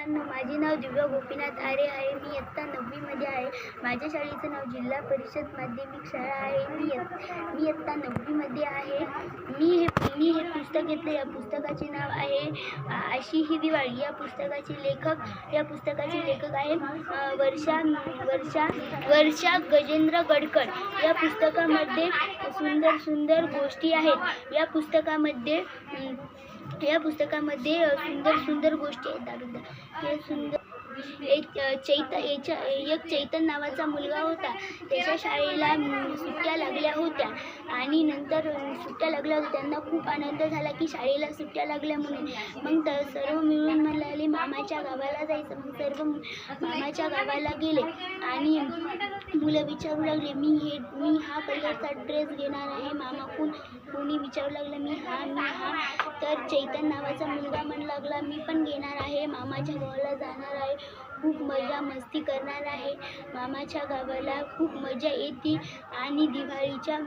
मित्रांनो माझे नाव दिव्या गोपीनाथ आरे आहे. मी इयत्ता नववीमध्ये आहे. माझ्या शाळेचं नाव जिल्हा परिषद माध्यमिक शाळा आहे. मी मी इयत्ता नववीमध्ये आहे. मी हे मी हे पुस्तक घेतलं. या पुस्तकाचे नाव आहे अशी ही दिवाळी. या पुस्तकाचे लेखक या पुस्तकाचे लेखक आहे वर्षा वर्षा वर्षा गजेंद्र गडकर. या पुस्तकामध्ये सुंदर सुंदर गोष्टी आहेत. या पुस्तकामध्ये या पुस्तकामध्ये सुंदर सुंदर गोष्टी आहेत दाबीदा. हे सुंदर एक चैत याच्या एक चैतन नावाचा मुलगा होता. त्याच्या शाळेला सुट्ट्या लागल्या होत्या. आणि नंतर सुट्ट्या लागल्या होत्या. त्यांना खूप आनंद झाला की शाळेला सुट्ट्या लागल्या म्हणून. मग तर सर्व मिळून म्हणाले मामाच्या गावाला जायचं. मग सर्व मामाच्या गावाला गेले. आणि मुलं विचारू लागले मी हे मी हा कलरचा ड्रेस घेणार आहे. मामा कोण कोणी विचारू लागलं मी हा मी हा. तर चैतन नावाचा मुलगा म्हणू लागला मी पण घेणार आहे. मामाच्या गावाला जाणार आहे. खूप मजा मस्ती करणार आहे. मामाच्या गावाला खूप मजा येते आणि दिवाळीच्या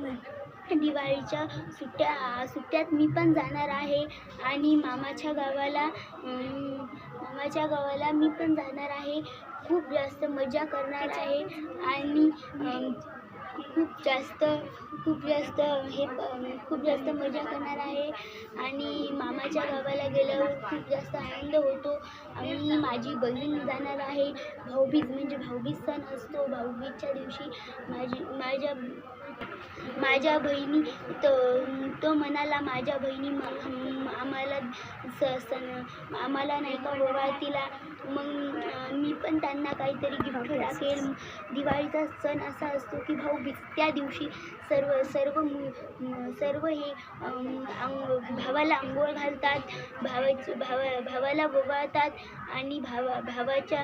दिवाळीच्या सुट्ट्या सुट्ट्यात मी पण जाणार आहे. आणि मामाच्या गावाला मामाच्या गावाला मी पण जाणार आहे. खूप जास्त मजा करणार आहे. आणि खूप जास्त खूप जास्त हे खूप जास्त मजा करणार आहे. मामाच्या गावाला गेल्यावर खूप जास्त आनंद होतो. आणि माझी बहीण जाणार आहे. भाऊबीज म्हणजे भाऊबीज सण असतो. भाऊबीजच्या दिवशी माझी माझ्या माझ्या बहिणी तो तो म्हणाला माझ्या बहिणी आम्हाला स सण आम्हाला नाही का ओवाळतीला मग मी पण त्यांना काहीतरी गिफ्ट टाकेल. दिवाळीचा सण असा असतो की भाऊबीज त्या दिवशी सर्व सर्व सर्व हे भावाला आंघोळ घालतात भावाची भावा भावाला ओवाळतात आणि भावा भावाच्या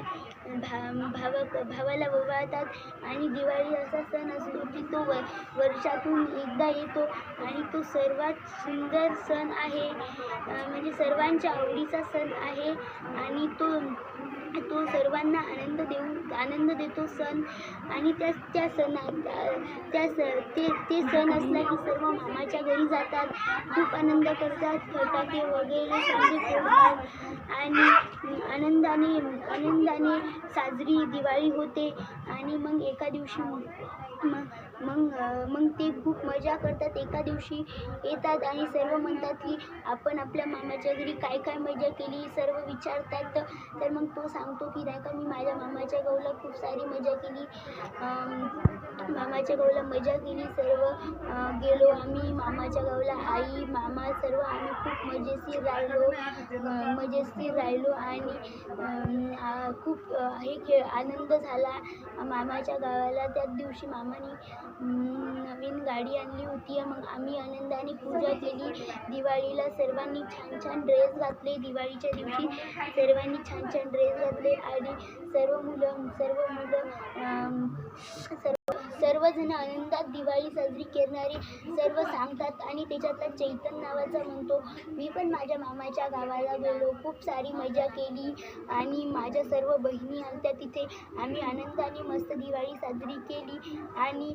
भा भावा भावाला ओवाळतात आणि दिवाळी असा सण असतो की तो व वर्षातून एकदा येतो आणि तो सर्वात सुंदर सण आहे. म्हणजे सर्वांच्या आवडीचा सण आहे आणि तो तो सर्वांना आनंद देऊ आनंद देतो सण. आणि त्या त्या सणात त्या स ते ते सण असला की सर्व मामाच्या घरी जातात. खूप आनंद करतात. फटाके वगैरे सगळे फोडतात. आणि आनंदाने आनंदाने साजरी दिवाळी होते. आणि मग एका दिवशी मग मग मग ते खूप मजा करतात. एका दिवशी येतात आणि सर्व म्हणतात की आपण आपल्या मामाच्या घरी काय काय मजा केली? सर्व विचारतात. तर मग तो सांगतो की नाही का मी माझ्या मामाच्या गावला खूप सारी मजा केली. मामाच्या गावला मजा केली सर्व. गेलो आम्ही मामाच्या गावला. आई मामा सर्व आम्ही खूप मजेशीर राहिलो. मजेशीर राहिलो आणि खूप हे खेळ आनंद झाला. मामाच्या गावाला त्याच दिवशी मामाने नवीन गाडी आणली होती. मग आम्ही आनंदाने पूजा केली. दिवाळीला सर्वांनी छान छान ड्रेस घातले. दिवाळीच्या दिवशी सर्वांनी छान छान ड्रेस घातले. आणि सर्व मुलं सर्व मुलं सर्व सर्वजण आनंदात दिवाळी साजरी करणारे सर्व सांगतात आणि त्याच्यातला चैतन नावाचा म्हणतो. मी पण माझ्या मामाच्या गावाला गेलो. खूप सारी मजा केली. आणि माझ्या सर्व बहिणी आल्या तिथे. आम्ही आनंदाने मस्त दिवाळी साजरी केली आणि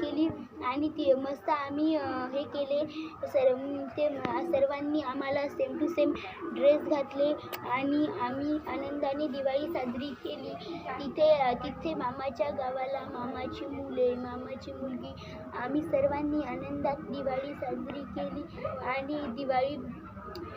केली. आणि ती मस्त आम्ही हे केले. सर्व ते सर्वांनी आम्हाला सेम टू सेम ड्रेस घातले आणि आम्ही आनंदाने दिवाळी साजरी केली. तिथे तिथे मामाच्या गावाला मामाची मुले मामाची मुलगी. आम्ही सर्वांनी आनंदात दिवाळी साजरी केली आणि दिवाळी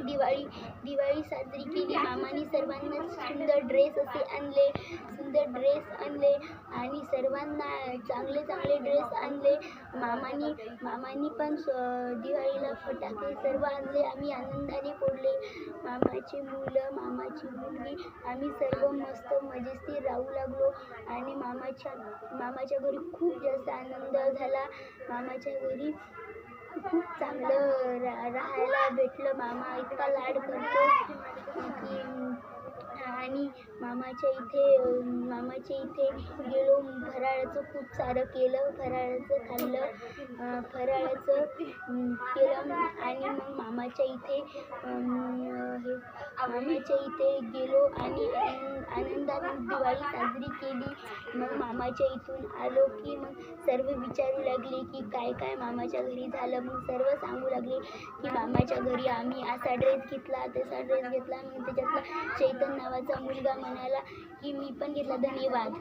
दिवाळी दिवाळी साजरी केली. मामाने सर्वांना सुंदर ड्रेस असे आणले सुंदर ड्रेस आणले आणि सर्वांना चांगले चांगले ड्रेस आणले. मामाने मामाने पण स- दिवाळीला फटाके सर्व आणले. आम्ही आनंदाने फोडले. मामाची मुलं मामाची मुलगी आम्ही सर्व मस्त मजेशीर राहू लागलो. आणि मामाच्या मामाच्या घरी खूप जास्त आनंद झाला. मामाच्या घरी खूप चांगलं रा राहायला भेटलं. मामा इतका लाड करतो की आणि मामाच्या इथे मामाच्या इथे गेलो. फराळाचं खूप सारं केलं. फराळाचं खाल्लं. फराळाचं केलं. आणि मग मामाच्या इथे हे मामाच्या इथे गेलो आणि आनंद- दिवाळी साजरी केली. मग मामाच्या इथून आलो की मग सर्व विचारू लागले की काय काय मामाच्या घरी झालं. मग सर्व सांगू लागले की मामाच्या घरी आम्ही असा ड्रेस घेतला तसा ड्रेस घेतला मग त्याच्यातला चैतन नावाचा मुलगा म्हणाला की मी पण घेतला धन्यवाद.